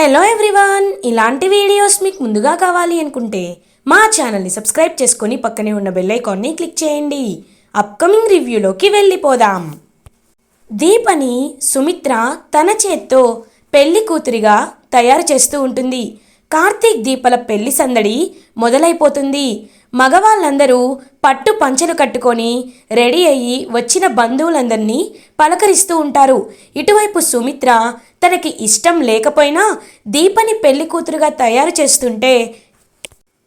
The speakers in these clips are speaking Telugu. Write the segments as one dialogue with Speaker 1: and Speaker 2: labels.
Speaker 1: హలో ఎవ్రీవాన్ ఇలాంటి వీడియోస్ మీకు ముందుగా కావాలి అనుకుంటే మా ఛానల్ని సబ్స్క్రైబ్ చేసుకొని పక్కనే ఉన్న బెల్ ఐకాన్ని క్లిక్ చేయండి. అప్కమింగ్ రివ్యూలోకి వెళ్ళిపోదాం. దీపని సుమిత్ర తన చేత్తో పెళ్ళి కూతురిగా తయారు చేస్తూ ఉంటుంది. కార్తీక్ దీపల పెళ్ళి సందడి మొదలైపోతుంది. మగవాళ్ళందరూ పట్టు పంచలు కట్టుకొని రెడీ అయ్యి వచ్చిన బంధువులందరినీ పలకరిస్తూ ఉంటారు. ఇటువైపు సుమిత్ర తనకి ఇష్టం లేకపోయినా దీపని పెళ్ళి కూతురుగా తయారు చేస్తుంటే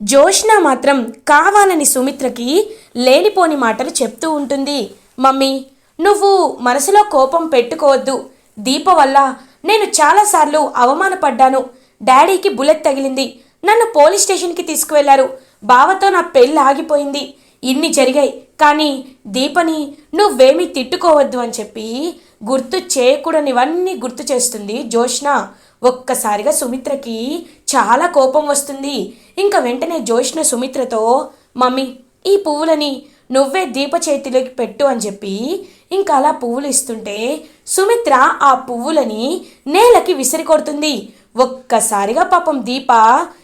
Speaker 1: జోష్న మాత్రం కావాలని సుమిత్రకి లేనిపోని మాటలు చెప్తూ ఉంటుంది. మమ్మీ నువ్వు మనసులో కోపం పెట్టుకోవద్దు. దీప వల్ల నేను చాలాసార్లు అవమానపడ్డాను. డాడీకి బుల్లెట్ తగిలింది. నన్ను పోలీస్ స్టేషన్కి తీసుకువెళ్ళారు. బావతో నా పెళ్ళి ఆగిపోయింది. ఇన్ని జరిగాయి. కానీ దీపని నువ్వేమీ తిట్టుకోవద్దు అని చెప్పి గుర్తు చేయకూడనివన్నీ గుర్తు చేస్తుంది జోష్న ఒక్కసారిగా సుమిత్రకి చాలా కోపం వస్తుంది. ఇంకా వెంటనే జోష్న సుమిత్రతో మమ్మీ ఈ పువ్వులని నువ్వే దీప చేతిలోకి పెట్టు అని చెప్పి ఇంకా అలా పువ్వులు ఇస్తుంటే సుమిత్ర ఆ పువ్వులని నేలకి విసిరి కొడుతుంది ఒక్కసారిగా పాపం దీప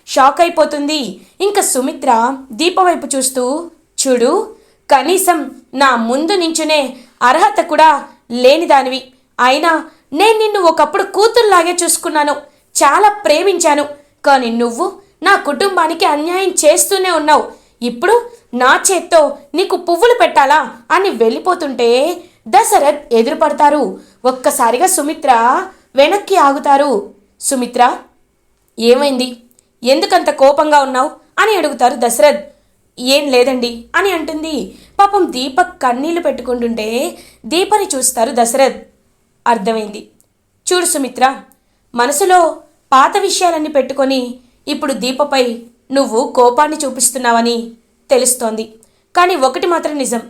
Speaker 1: షాక్ అయిపోతుంది. ఇంకా సుమిత్ర దీప వైపు చూస్తూ చూడు కనీసం నా ముందు నించునే అర్హత కూడా లేనిదానివి అయినా నేను నిన్ను ఒకప్పుడు కూతురులాగే చూసుకున్నాను. చాలా ప్రేమించాను. కానీ నువ్వు నా కుటుంబానికి అన్యాయం చేస్తూనే ఉన్నావు. ఇప్పుడు నా చేత్తో నీకు పువ్వులు పెట్టాలా? అని వెళ్ళిపోతుంటే దశరథ్ ఎదురుపడతారు. ఒక్కసారిగా సుమిత్ర వెనక్కి ఆగుతారు. సుమిత్ర ఏమైంది? ఎందుకంత కోపంగా ఉన్నావు? అని అడుగుతారు దశరథ్. ఏం లేదండి అని అంటుంది. పాపం దీపక్ కన్నీళ్ళు పెట్టుకుంటుంటే దీపని చూస్తారు దశరథ్. అర్థమైంది. చూడు సుమిత్ర మనసులో పాత విషయాలన్నీ పెట్టుకొని ఇప్పుడు దీపపై నువ్వు కోపాన్ని చూపిస్తున్నావని తెలుస్తోంది. కానీ ఒకటి మాత్రం నిజం.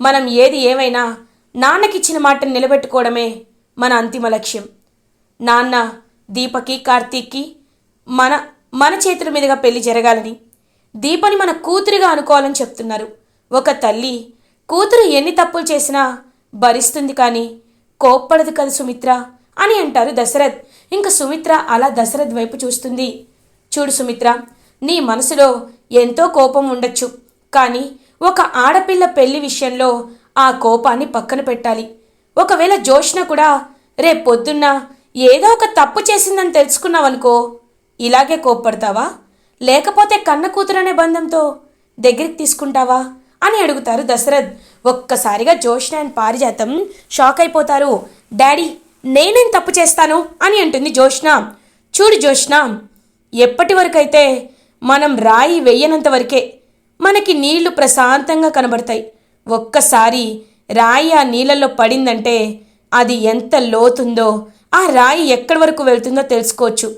Speaker 1: మనం ఏది ఏమైనా నాన్నకిచ్చిన మాటను నిలబెట్టుకోవడమే మన అంతిమ లక్ష్యం. నాన్న దీపకి కార్తీక్కి మన మన చేతుల మీదుగా పెళ్ళి జరగాలని దీపని మన కూతురిగా అనుకోవాలని చెప్తున్నారు. ఒక తల్లి కూతురు ఎన్ని తప్పులు చేసినా భరిస్తుంది కానీ కోప్పడదు కదా సుమిత్ర అని అంటారు దశరథ్. ఇంకా సుమిత్ర అలా దశరథ్ వైపు చూస్తుంది. చూడు సుమిత్ర నీ మనసులో ఎంతో కోపం ఉండొచ్చు కానీ ఒక ఆడపిల్ల పెళ్ళి విషయంలో ఆ కోపాన్ని పక్కన పెట్టాలి. ఒకవేళ జోష్న కూడా రేపొద్దున్న ఏదో ఒక తప్పు చేసిందని తెలుసుకున్నావనుకో ఇలాగే కోప్పడతావా? లేకపోతే కన్న కూతురనే బంధంతో దగ్గరికి తీసుకుంటావా? అని అడుగుతారు దశరథ్. ఒక్కసారిగా జోష్న అండ్ పారిజాతం షాక్ అయిపోతారు. డాడీ నేనేం తప్పు చేస్తాను? అని అంటుంది జోష్న. చూడు జోష్న ఎప్పటి వరకైతే మనం రాయి వెయ్యనంత వరకే మనకి నీళ్ళు ప్రశాంతంగా కనబడతాయి. ఒక్కసారి రాయి ఆ నీళ్ళల్లో పడిందంటే అది ఎంత లోతుందో ఆ రాయి ఎక్కడి వరకు వెళ్తుందో తెలుసుకోవచ్చు.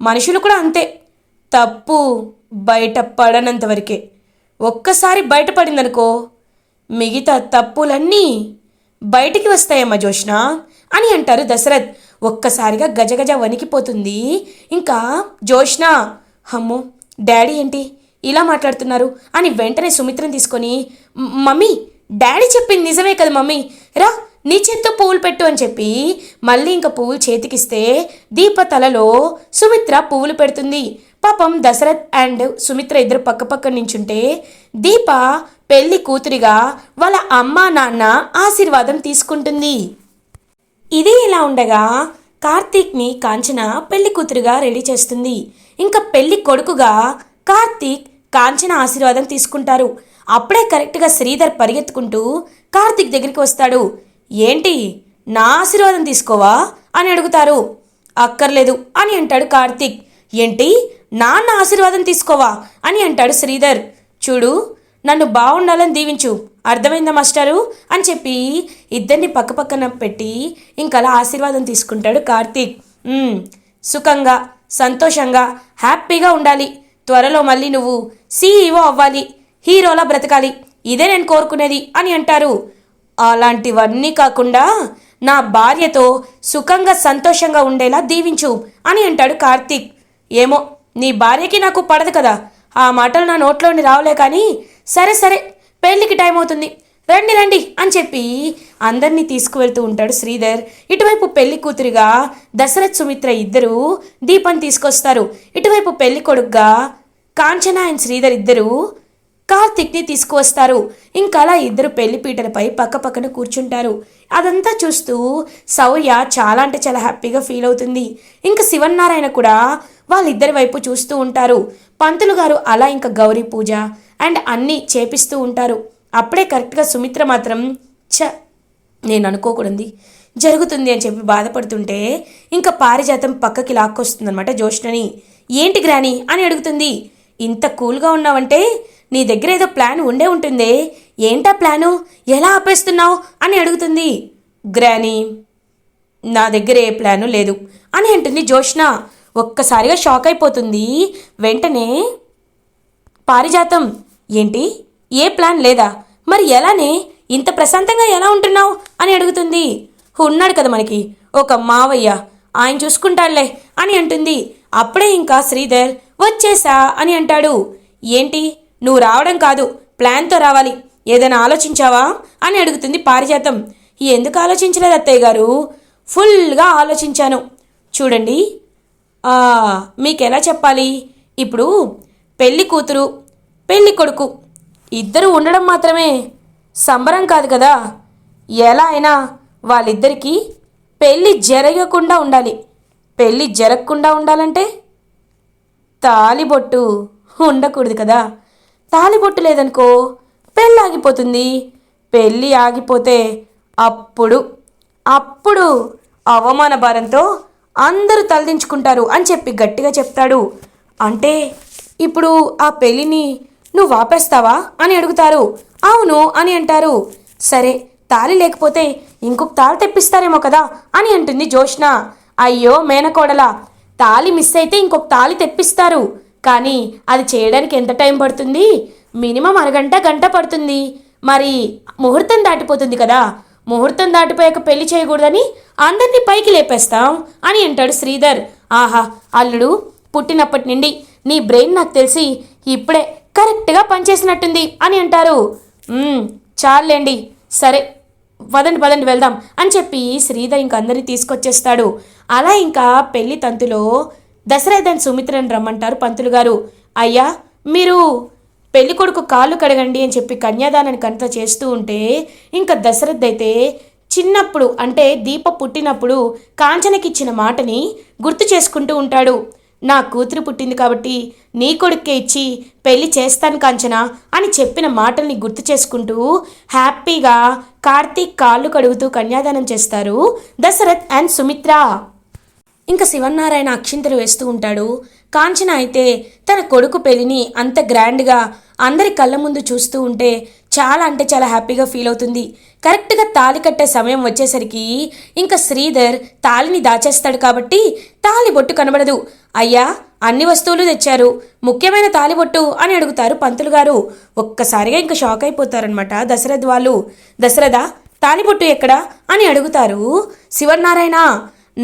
Speaker 1: మనుషులు కూడా అంతే. తప్పు బయట పడనంత వరకే. ఒక్కసారి బయటపడిందనుకో మిగతా తప్పులన్నీ బయటికి వస్తాయమ్మా జోష్ణ అని అంటారు దశరథ్. ఒక్కసారిగా గజగజ వణికిపోతుంది. ఇంకా జోష్ణ అమ్మో డాడీ ఏంటి? ఇలా మాట్లాడుతున్నారు అని వెంటనే సుమిత్రని తీసుకొని మమ్మీ డాడీ చెప్పింది నిజమే కదా మమ్మీ. రా నీ చేత్తో పువ్వులు పెట్టు అని చెప్పి మళ్ళీ ఇంకా పువ్వులు చేతికిస్తే దీప తలలో సుమిత్ర పువ్వులు పెడుతుంది. పాపం దశరథ్ అండ్ సుమిత్ర ఇద్దరు పక్క పక్క నించుంటే దీప పెళ్ళి కూతురిగా వాళ్ళ అమ్మా నాన్న ఆశీర్వాదం తీసుకుంటుంది. ఇది ఇలా ఉండగా కార్తీక్ని కాంచన పెళ్ళి కూతురుగా రెడీ చేస్తుంది. ఇంకా పెళ్ళి కొడుకుగా కార్తీక్ కాంచన ఆశీర్వాదం తీసుకుంటారు. అప్పుడే కరెక్ట్గా శ్రీధర్ పరిగెత్తుకుంటూ కార్తీక్ దగ్గరికి వస్తాడు. ఏంటి? నా ఆశీర్వాదం తీసుకోవా? అని అడుగుతారు. అక్కర్లేదు అని అంటాడు కార్తీక్. ఏంటి? నాన్న ఆశీర్వాదం తీసుకోవా? అని అంటాడు శ్రీధర్. చూడు నన్ను బాగుండాలని దీవించు. అర్థమైందా మాస్టారు? అని చెప్పి ఇద్దరిని పక్కపక్కన పెట్టి ఇంకలా ఆశీర్వాదం తీసుకుంటాడు కార్తీక్. సుఖంగా సంతోషంగా హ్యాపీగా ఉండాలి. త్వరలో మళ్ళీ నువ్వు సీఈఓ అవ్వాలి. హీరోలా బ్రతకాలి. ఇదే నేను కోరుకునేది అని అంటారు. అలాంటివన్నీ కాకుండా నా భార్యతో సుఖంగా సంతోషంగా ఉండేలా దీవించు అని అంటాడు కార్తీక్. ఏమో నీ భార్యకి నాకు పడదు కదా. ఆ మాటలు నా నోట్లోని రావలే కానీ సరే సరే పెళ్ళికి టైం అవుతుంది. రండి రండి అని చెప్పి అందరినీ తీసుకువెళ్తూ ఉంటాడు శ్రీధర్. ఇటువైపు పెళ్ళి కూతురిగా దశరథ్ సుమిత్ర ఇద్దరు దీపం తీసుకొస్తారు. ఇటువైపు పెళ్ళి కొడుకుగా కాంచన అండ్ శ్రీధర్ ఇద్దరు కార్తిక్ని తీసుకువస్తారు. ఇంకా అలా ఇద్దరు పెళ్ళి పీటలపై పక్క పక్కన కూర్చుంటారు. అదంతా చూస్తూ శౌర్య చాలా అంటే చాలా హ్యాపీగా ఫీల్ అవుతుంది. ఇంకా శివన్నారాయణ కూడా వాళ్ళిద్దరి వైపు చూస్తూ ఉంటారు. పంతులు గారు అలా ఇంకా గౌరీ పూజ అండ్ అన్నీ చేపిస్తూ ఉంటారు. అప్పుడే కరెక్ట్గా సుమిత్ర మాత్రం చ నేను అనుకోకూడదు. జరుగుతుంది అని చెప్పి బాధపడుతుంటే ఇంకా పారిజాతం పక్కకి లాక్కొస్తుందనమాట జ్యోష్ణని. ఏంటి గ్రాని? అని అడుగుతుంది. ఇంత కూల్గా ఉన్నావంటే నీ దగ్గర ఏదో ప్లాన్ ఉండే ఉంటుందే. ఏంటా ప్లాను? ఎలా ఆపేస్తున్నావు? అని అడుగుతుంది. గ్రానీ నా దగ్గర ఏ ప్లాను లేదు అని అంటుంది జోష్న ఒక్కసారిగా షాక్ అయిపోతుంది. వెంటనే పారిజాతం. ఏంటి? ఏ ప్లాన్ లేదా? మరి ఎలానే? ఇంత ప్రశాంతంగా ఎలా ఉంటున్నావు? అని అడుగుతుంది. ఉన్నాడు కదా మనకి ఒక మావయ్య. ఆయన చూసుకుంటాడులే అని అంటుంది. అప్పుడే ఇంకా శ్రీధర్ వచ్చేసా అని అంటాడు. ఏంటి? నువ్వు రావడం కాదు ప్లాన్తో రావాలి. ఏదైనా ఆలోచించావా? అని అడుగుతుంది పారిజాతం. ఎందుకు ఆలోచించలేదు అత్తయ్య గారు? ఫుల్గా ఆలోచించాను. చూడండి. మీకు ఎలా చెప్పాలి? ఇప్పుడు పెళ్ళి కూతురు పెళ్ళి కొడుకు ఇద్దరు ఉండడం మాత్రమే సంబరం కాదు కదా. ఎలా అయినా వాళ్ళిద్దరికీ పెళ్ళి జరగకుండా ఉండాలి. పెళ్ళి జరగకుండా ఉండాలంటే తాలిబొట్టు ఉండకూడదు కదా. తాళి లేదనుకో పెళ్ళి ఆగిపోతుంది. పెళ్ళి ఆగిపోతే అప్పుడు అప్పుడు అవమాన భారంతో అందరూ తలదించుకుంటారు అని చెప్పి గట్టిగా చెప్తాడు. అంటే ఇప్పుడు ఆ పెళ్ళిని నువ్వు ఆపేస్తావా అని అడుగుతారు. అవును అని అంటారు. సరే తాళి లేకపోతే ఇంకొక తాళి తెప్పిస్తారేమో కదా అని అంటుంది జోష్న అయ్యో మేనకోడలా తాళి మిస్ అయితే ఇంకొక తాళి తెప్పిస్తారు. కానీ అది చేయడానికి ఎంత టైం పడుతుంది? మినిమం అరగంట గంట పడుతుంది. మరి ముహూర్తం దాటిపోతుంది కదా. ముహూర్తం దాటిపోయాక పెళ్ళి చేయకూడదని అందరినీ పైకి లేపేస్తాం అని అంటాడు శ్రీధర్. ఆహా అల్లుడు పుట్టినప్పటి నుండి నీ బ్రెయిన్ నాకు తెలిసి ఇప్పుడే కరెక్ట్గా పనిచేసినట్టుంది అని అంటారు. చాలండి సరే వదండి వదండి వెళ్దాం అని చెప్పి శ్రీధర్ ఇంక అందరినీ తీసుకొచ్చేస్తాడు. అలా ఇంకా పెళ్ళి తంతులో దశరథన్ సుమిత్రని రమ్మంటారు పంతులు గారు. అయ్యా మీరు పెళ్ళి కొడుకు కాళ్ళు కడగండి అని చెప్పి కన్యాదానానికి అంతా చేస్తూ ఉంటే ఇంకా దశరథ్ అయితే చిన్నప్పుడు అంటే దీప పుట్టినప్పుడు కాంచనకిచ్చిన మాటని గుర్తు చేసుకుంటూ ఉంటాడు. నా కూతురు పుట్టింది కాబట్టి నీ కొడుక్కే ఇచ్చి పెళ్ళి చేస్తాను కాంచన అని చెప్పిన మాటల్ని గుర్తు చేసుకుంటూ హ్యాపీగా కార్తీక్ కాళ్ళు కడుగుతూ కన్యాదానం చేస్తారు దశరథ్ అండ్ సుమిత్ర. ఇంకా శివన్నారాయణ అక్షింతలు వేస్తూ ఉంటాడు. కాంచన అయితే తన కొడుకు పెళ్ళిని అంత గ్రాండ్గా అందరి కళ్ళ ముందు చూస్తూ ఉంటే చాలా అంటే చాలా హ్యాపీగా ఫీల్ అవుతుంది. కరెక్ట్గా తాళి కట్టే సమయం వచ్చేసరికి ఇంకా శ్రీధర్ తాళిని దాచేస్తాడు కాబట్టి తాళి బొట్టు కనబడదు. అయ్యా అన్ని వస్తువులు తెచ్చారు. ముఖ్యమైన తాలిబొట్టు అని అడుగుతారు పంతులు గారు. ఒక్కసారిగా ఇంకా షాక్ అయిపోతారనమాట దశరథ్ వాళ్ళు. దశరథ తాలిబొట్టు ఎక్కడా అని అడుగుతారు. శివనారాయణ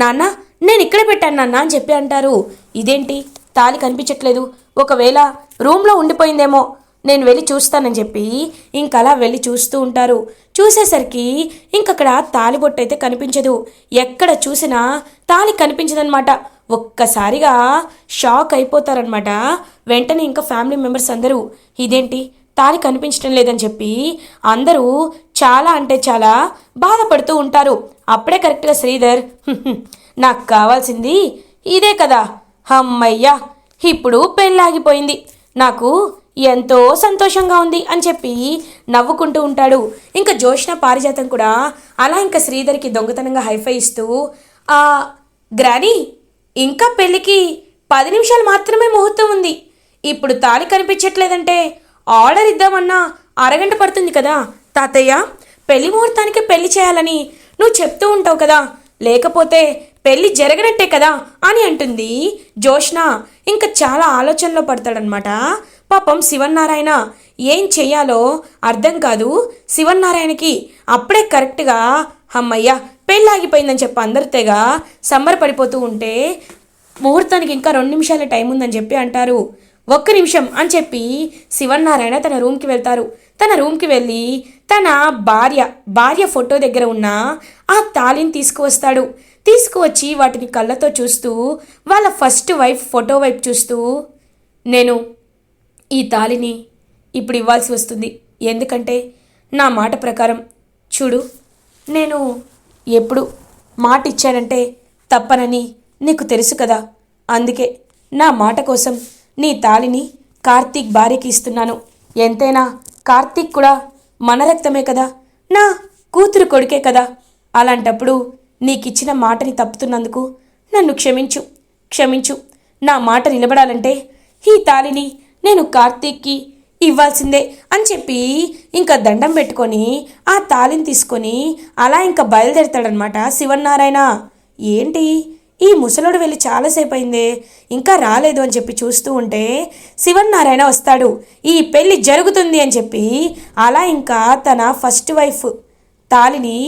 Speaker 1: నాన్న నేను ఇక్కడ పెట్టాను నాన్న అని చెప్పి అంటారు. ఇదేంటి? తాలి కనిపించట్లేదు. ఒకవేళ రూమ్లో ఉండిపోయిందేమో నేను వెళ్ళి చూస్తానని చెప్పి ఇంక అలా వెళ్ళి చూస్తూ ఉంటారు. చూసేసరికి ఇంకక్కడ తాలిబొట్టు అయితే కనిపించదు. ఎక్కడ చూసినా తాలి కనిపించదనమాట ఒక్కసారిగా షాక్ అయిపోతారనమాట వెంటనే ఇంకా ఫ్యామిలీ మెంబర్స్ అందరూ ఇదేంటి? తాలి కనిపించడం లేదని చెప్పి అందరూ చాలా అంటే చాలా బాధపడుతూ ఉంటారు. అప్పుడే కరెక్ట్గా శ్రీధర్ నాకు కావాల్సింది ఇదే కదా. అమ్మయ్యా ఇప్పుడు పెళ్ళాగిపోయింది. నాకు ఎంతో సంతోషంగా ఉంది అని చెప్పి నవ్వుకుంటూ ఉంటాడు. ఇంకా జోష్న పారిజాతం కూడా అలా ఇంకా శ్రీధర్కి దొంగతనంగా హైఫై ఇస్తూ ఆ గ్రానీ ఇంకా పెళ్ళికి పది నిమిషాలు మాత్రమే ముహూర్తం ఉంది. ఇప్పుడు తాళి కనిపించట్లేదంటే ఆర్డర్ ఇద్దామన్నా అరగంట పడుతుంది కదా. తాతయ్య పెళ్ళి ముహూర్తానికి పెళ్ళి చేయాలని నువ్వు చెప్తూ ఉంటావు కదా. లేకపోతే పెళ్ళి జరగనట్టే కదా అని అంటుంది జోష్న ఇంకా చాలా ఆలోచనలో పడతాడనమాట పాపం శివన్నారాయణ ఏం చెయ్యాలో అర్థం కాదు. శివన్నారాయణకి అప్పుడే కరెక్ట్గా అమ్మయ్య పెళ్ళాగిపోయిందని చెప్పి అందరితేగా సంబరపడిపోతూ ఉంటే ముహూర్తానికి ఇంకా రెండు నిమిషాల టైం ఉందని చెప్పి అంటారు. ఒక్క నిమిషం అని చెప్పి శివన్నారాయణ తన రూమ్కి వెళ్తారు. తన రూమ్కి వెళ్ళి తన భార్య భార్య ఫోటో దగ్గర ఉన్న ఆ తాళిని తీసుకువస్తాడు. తీసుకువచ్చి వాటిని కళ్ళతో చూస్తూ వాళ్ళ ఫస్ట్ వైఫ్ ఫోటో వైపు చూస్తూ నేను ఈ తాళిని ఇప్పుడు ఇవ్వాల్సి వస్తుంది. ఎందుకంటే నా మాట ప్రకారం చూడు నేను ఎప్పుడు మాట ఇచ్చానంటే తప్పనని నీకు తెలుసు కదా. అందుకే నా మాట కోసం నీ తాళిని కార్తీక్ భార్యకి ఇస్తున్నాను. ఎంతైనా కార్తీక్ కూడా మన రక్తమే కదా? నా కూతురు కొడుకే కదా? అలాంటప్పుడు నీకిచ్చిన మాటని తప్పుతున్నందుకు నన్ను క్షమించు క్షమించు. నా మాట నిలబడాలంటే ఈ తాళిని నేను కార్తీక్కి ఇవ్వాల్సిందే అని చెప్పి ఇంకా దండం పెట్టుకొని ఆ తాళిని తీసుకొని అలా ఇంకా బయలుదేరతాడనమాట శివన్నారాయణ. ఏంటి? ఈ ముసలోడు వెళ్ళి చాలాసేపు అయిందే ఇంకా రాలేదు అని చెప్పి చూస్తూ ఉంటే శివన్నారాయణ వస్తాడు. ఈ పెళ్ళి జరుగుతుంది అని చెప్పి అలా ఇంకా తన ఫస్ట్ వైఫ్ తాళిని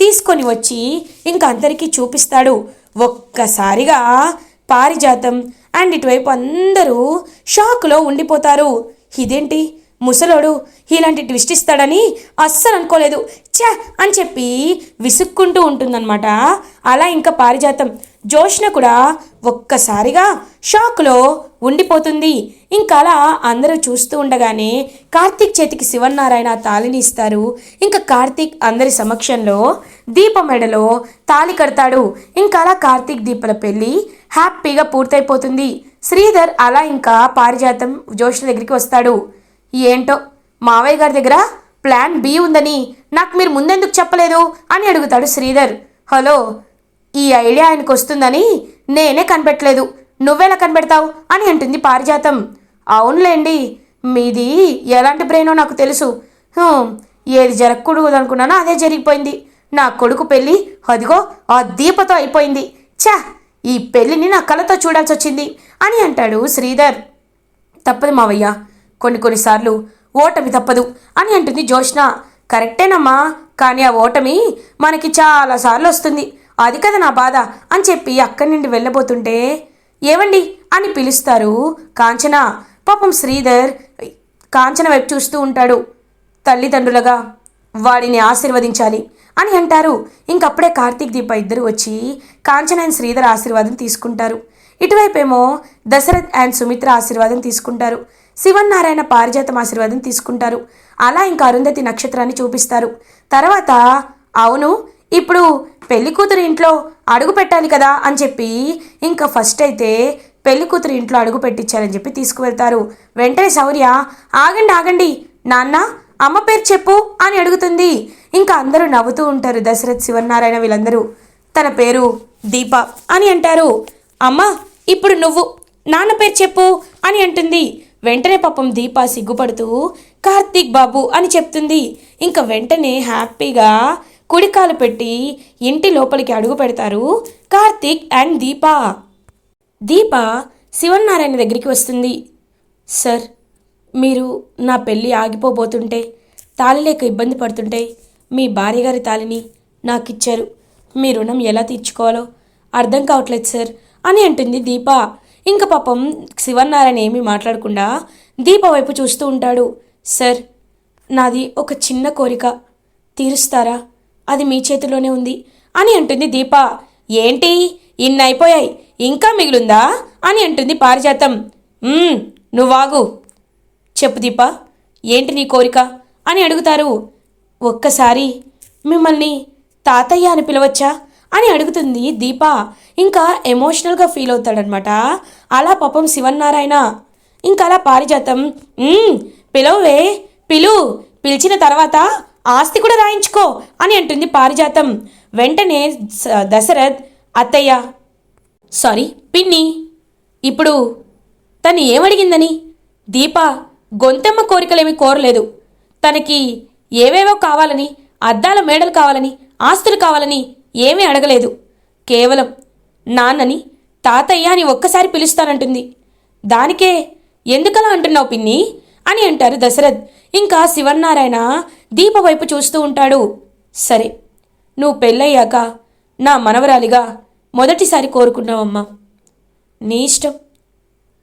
Speaker 1: తీసుకొని వచ్చి ఇంకా అందరికీ చూపిస్తాడు. ఒక్కసారిగా పారిజాతం అండ్ ఇటువైపు అందరూ షాక్లో ఉండిపోతారు. ఇదేంటి? ముసలోడు ఇలాంటి ట్విస్ట్ ఇస్తాడని అస్సలు అనుకోలేదు. ఛ! అని చెప్పి విసుక్కుంటూ ఉంటుందన్నమాట. అలా ఇంకా పారిజాతం. జోష్న కూడా ఒక్కసారిగా షాక్లో ఉండిపోతుంది. ఇంకా అలా అందరూ చూస్తూ ఉండగానే కార్తీక్ చేతికి శివన్నారాయణ తాళిని ఇస్తారు. ఇంకా కార్తీక్ అందరి సమక్షంలో దీప మెడలో తాళి కడతాడు. ఇంకా అలా కార్తీక్ దీపల పెళ్ళి హ్యాపీగా పూర్తయిపోతుంది. శ్రీధర్ అలా ఇంకా పారిజాతం జోష్న దగ్గరికి వస్తాడు. ఏంటో మావయ్య గారి దగ్గర ప్లాన్ బి ఉందని నాకు మీరు ముందెందుకు చెప్పలేదు? అని అడుగుతాడు శ్రీధర్. హలో ఈ ఐడియా ఆయనకు వస్తుందని నేనే కనిపెట్టలేదు. నువ్వెలా కనిపెడతావు? అని అంటుంది పారిజాతం. అవునులేండి మీది ఎలాంటి బ్రెయినో నాకు తెలుసు. ఏది జరగకూడదు అనుకున్నానో అదే జరిగిపోయింది. నా కొడుకు పెళ్ళి అదిగో ఆ దీపతో అయిపోయింది. ఛా ఈ పెళ్ళిని నా కళ్ళతో చూడాల్సి వచ్చింది అని అంటాడు శ్రీధర్. తప్పదు మావయ్య కొన్ని కొన్నిసార్లు ఓటమి తప్పదు అని అంటుంది జోష్న కరెక్టేనమ్మా కానీ ఆ ఓటమి మనకి చాలాసార్లు వస్తుంది. అది కదా నా బాధ అని చెప్పి అక్కడి నుండి వెళ్ళబోతుంటే ఏవండి అని పిలుస్తారు. కాంచన పాపం శ్రీధర్ కాంచన వైపు చూస్తూ ఉంటాడు. తల్లిదండ్రులుగా వాడిని ఆశీర్వదించాలి అని అంటారు. ఇంకప్పుడే కార్తీక్ దీప ఇద్దరు వచ్చి కాంచన అండ్ శ్రీధర్ ఆశీర్వాదం తీసుకుంటారు. ఇటువైపేమో దశరథ్ అండ్ సుమిత్ర ఆశీర్వాదం తీసుకుంటారు. శివన్నారాయణ పారిజాతం ఆశీర్వాదం తీసుకుంటారు. అలా ఇంకా అరుంధతి నక్షత్రాన్ని చూపిస్తారు. తర్వాత అవును ఇప్పుడు పెళ్ళి కూతురు ఇంట్లో అడుగు పెట్టాలి కదా అని చెప్పి ఇంకా ఫస్ట్ అయితే పెళ్ళి కూతురు ఇంట్లో అడుగు పెట్టించారని చెప్పి తీసుకువెళ్తారు. వెంటనే శౌర్య ఆగండి ఆగండి నాన్న అమ్మ పేరు చెప్పు అని అడుగుతుంది. ఇంకా అందరూ నవ్వుతూ ఉంటారు దశరథ్ శివనారాయణ వీళ్ళందరూ. తన పేరు దీప అని అంటారు. అమ్మ ఇప్పుడు నువ్వు నాన్న పేరు చెప్పు అని అంటుంది. వెంటనే పాపం దీప సిగ్గుపడుతూ కార్తీక్ బాబు అని చెప్తుంది. ఇంకా వెంటనే హ్యాపీగా కుడికాలు పెట్టి ఇంటి లోపలికి అడుగు పెడతారు కార్తీక్ అండ్ దీప. దీప శివన్నారాయణ దగ్గరికి వస్తుంది. సార్ మీరు నా పెళ్ళి ఆగిపోబోతుంటే తాళి లేక ఇబ్బంది పడుతుంటే మీ భార్యగారి తాళిని నాకు ఇచ్చారు మీ రుణం ఎలా తీర్చుకోవాలో అర్థం కావట్లేదు సార్ అని అంటుంది దీప. ఇంకా పాపం శివన్నారాయణ ఏమీ మాట్లాడకుండా దీప వైపు చూస్తూ ఉంటాడు. సార్ నాది ఒక చిన్న కోరిక. తీరుస్తారా? అది మీ చేతిలోనే ఉంది అని అంటుంది దీప. ఏంటి? ఇన్ని అయిపోయాయి ఇంకా మిగిలిందా? అని అంటుంది పారిజాతం. నువ్వాగు చెప్పు దీప. ఏంటి నీ కోరిక? అని అడుగుతారు. ఒక్కసారి. మిమ్మల్ని తాతయ్య అని పిలవచ్చా? అని అడుగుతుంది దీప. ఇంకా ఎమోషనల్గా ఫీల్ అవుతాడనమాట అలా పాపం శివన్నారాయణ. ఇంకా అలా పారిజాతం. పిలవే పిలు. పిలిచిన తర్వాత ఆస్తి కూడా రాయించుకో అని అంటుంది పారిజాతం. వెంటనే దశరథ్ అత్తయ్య సారీ పిన్ని ఇప్పుడు తను ఏమడిగిందని? దీప గొంతెమ్మ కోరికలేమి కోరలేదు. తనకి ఏవేవో కావాలని అద్దాల మేడలు కావాలని ఆస్తులు కావాలని ఏమీ అడగలేదు. కేవలం నాన్నని తాతయ్య అని ఒక్కసారి పిలుస్తానంటుంది. దానికే ఎందుకలా అంటున్నావు పిన్ని? అని అంటారు దశరథ్. ఇంకా శివన్నారాయణ దీప వైపు చూస్తూ ఉంటాడు. సరే నువ్వు పెళ్ళయ్యాక నా మనవరాలిగా మొదటిసారి కోరుకున్నావమ్మా. నీ ఇష్టం.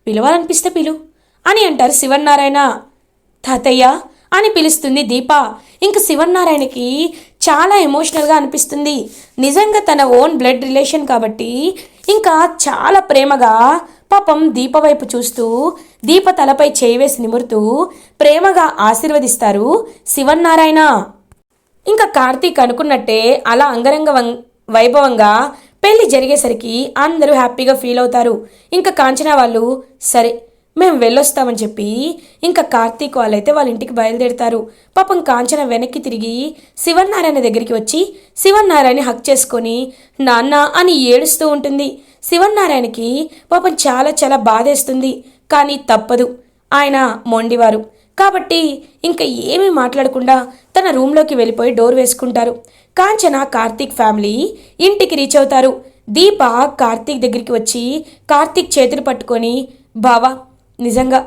Speaker 1: పిలవాలనిపిస్తే పిలు అని అంటారు శివన్నారాయణ. తాతయ్య అని పిలుస్తుంది దీప. ఇంక శివన్నారాయణకి చాలా ఎమోషనల్గా అనిపిస్తుంది. నిజంగా తన ఓన్ బ్లడ్ రిలేషన్ కాబట్టి ఇంకా చాలా ప్రేమగా పాపం దీప వైపు చూస్తూ దీప తలపై చేయి వేసి నిమురుతూ ప్రేమగా ఆశీర్వదిస్తారు శివన్నారాయణ. ఇంకా కార్తీక్ అనుకున్నట్టే అలా అంగరంగ వైభవంగా పెళ్ళి జరిగేసరికి అందరూ హ్యాపీగా ఫీల్ అవుతారు. ఇంకా కాంచనా వాళ్ళు సరే మేము వెళ్ళొస్తామని చెప్పి ఇంకా కార్తీక్ వాళ్ళైతే వాళ్ళ ఇంటికి బయలుదేరుతారు. పాపం కాంచన వెనక్కి తిరిగి శివన్నారాయణ దగ్గరికి వచ్చి శివన్నారాయణ హక్ చేసుకొని నాన్న అని ఏడుస్తూ ఉంటుంది. శివన్నారాయణకి పాపం చాలా చాలా బాధేస్తుంది. కానీ తప్పదు. ఆయన మొండివారు. కాబట్టి ఇంకా ఏమీ మాట్లాడకుండా తన రూమ్లోకి వెళ్ళిపోయి డోర్ వేసుకుంటారు. కాంచన కార్తీక్ ఫ్యామిలీ ఇంటికి రీచ్ అవుతారు. దీప కార్తీక్ దగ్గరికి వచ్చి కార్తీక్ చేతులు పట్టుకొని బావా నిజంగా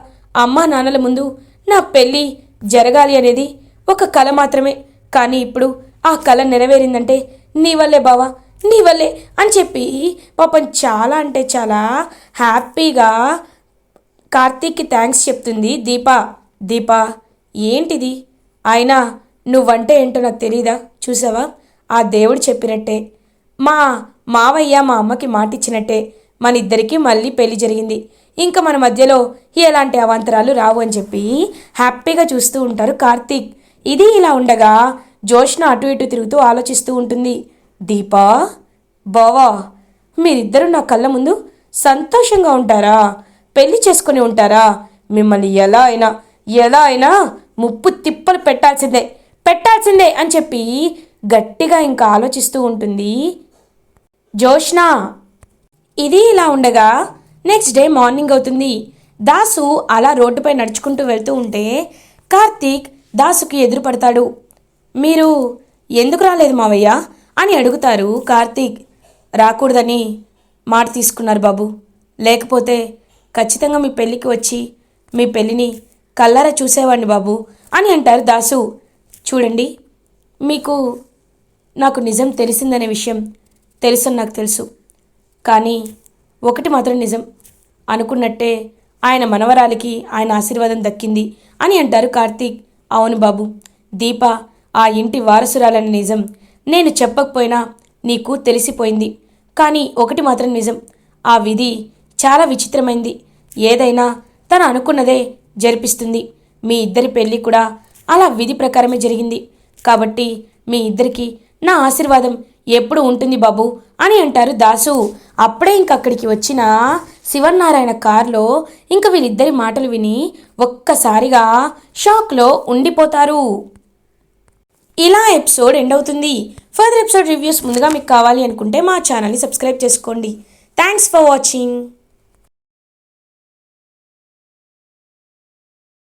Speaker 1: అమ్మా నాన్నల ముందు నా పెళ్ళి జరగాలి అనేది ఒక కళ మాత్రమే. కానీ ఇప్పుడు ఆ కళ నెరవేరిందంటే నీ వల్లే బావా నీ వల్లే అని చెప్పి పాపం చాలా అంటే చాలా హ్యాపీగా కార్తీక్కి థ్యాంక్స్ చెప్తుంది. దీప దీప ఏంటిది? అయినా నువ్వంటే ఏంటో నాకు తెలీదా? చూసావా? ఆ దేవుడు చెప్పినట్టే. మా మావయ్య మా అమ్మకి మాటిచ్చినట్టే. మన ఇద్దరికీ మళ్ళీ పెళ్ళి జరిగింది. ఇంకా మన మధ్యలో ఎలాంటి అవాంతరాలు రావు అని చెప్పి హ్యాపీగా చూస్తూ ఉంటారు కార్తీక్. ఇది ఇలా ఉండగా జోష్న అటు ఇటు తిరుగుతూ ఆలోచిస్తూ ఉంటుంది. దీపా బావా మీరిద్దరూ నా కళ్ళ ముందు సంతోషంగా ఉంటారా? పెళ్ళి చేసుకుని ఉంటారా? మిమ్మల్ని ఎలా అయినా ఎలా అయినా ముప్పు తిప్పలు పెట్టాల్సిందే పెట్టాల్సిందే అని చెప్పి గట్టిగా ఇంకా ఆలోచిస్తూ ఉంటుంది జోష్నా ఇది ఇలా ఉండగా నెక్స్ట్ డే మార్నింగ్ అవుతుంది. దాసు అలా రోడ్డుపై నడుచుకుంటూ వెళ్తూ ఉంటే కార్తీక్ దాసుకి ఎదురుపడతాడు మీరు ఎందుకు రాలేదు మావయ్య? అని అడుగుతారు కార్తీక్. రాకూడదని మాట తీసుకున్నారు బాబు. లేకపోతే ఖచ్చితంగా మీ పెళ్ళికి వచ్చి మీ పెళ్ళిని కల్లారా చూసేవాడిని బాబు అని అంటారు దాసు. చూడండి మీకు నాకు నిజం తెలిసిందనే విషయం తెలుసని నాకు తెలుసు. కానీ ఒకటి మాత్రం నిజం అనుకున్నట్టే ఆయన మనవరాలికి ఆయన ఆశీర్వాదం దక్కింది అని అంటారు కార్తీక్. అవును బాబు దీప ఆ ఇంటి వారసురాలని నిజం నేను చెప్పకపోయినా నీకు తెలిసిపోయింది. కానీ ఒకటి మాత్రం నిజం ఆ విధి చాలా విచిత్రమైంది. ఏదైనా తను అనుకున్నదే జరిపిస్తుంది. మీ ఇద్దరి పెళ్ళి కూడా అలా విధి ప్రకారమే జరిగింది. కాబట్టి మీ ఇద్దరికి నా ఆశీర్వాదం ఎప్పుడు ఉంటుంది బాబు అని అంటారు దాసు. అప్పుడే ఇంక అక్కడికి వచ్చిన శివన్నారాయణ కారులో ఇంక వీళ్ళిద్దరి మాటలు విని ఒక్కసారిగా షాక్లో ఉండిపోతారు. ఇలా ఎపిసోడ్ ఎండ్ అవుతుంది. ఫర్దర్ ఎపిసోడ్ రివ్యూస్ ముందుగా మీకు కావాలి అనుకుంటే మా ఛానల్ని సబ్స్క్రైబ్ చేసుకోండి. Thanks for watching.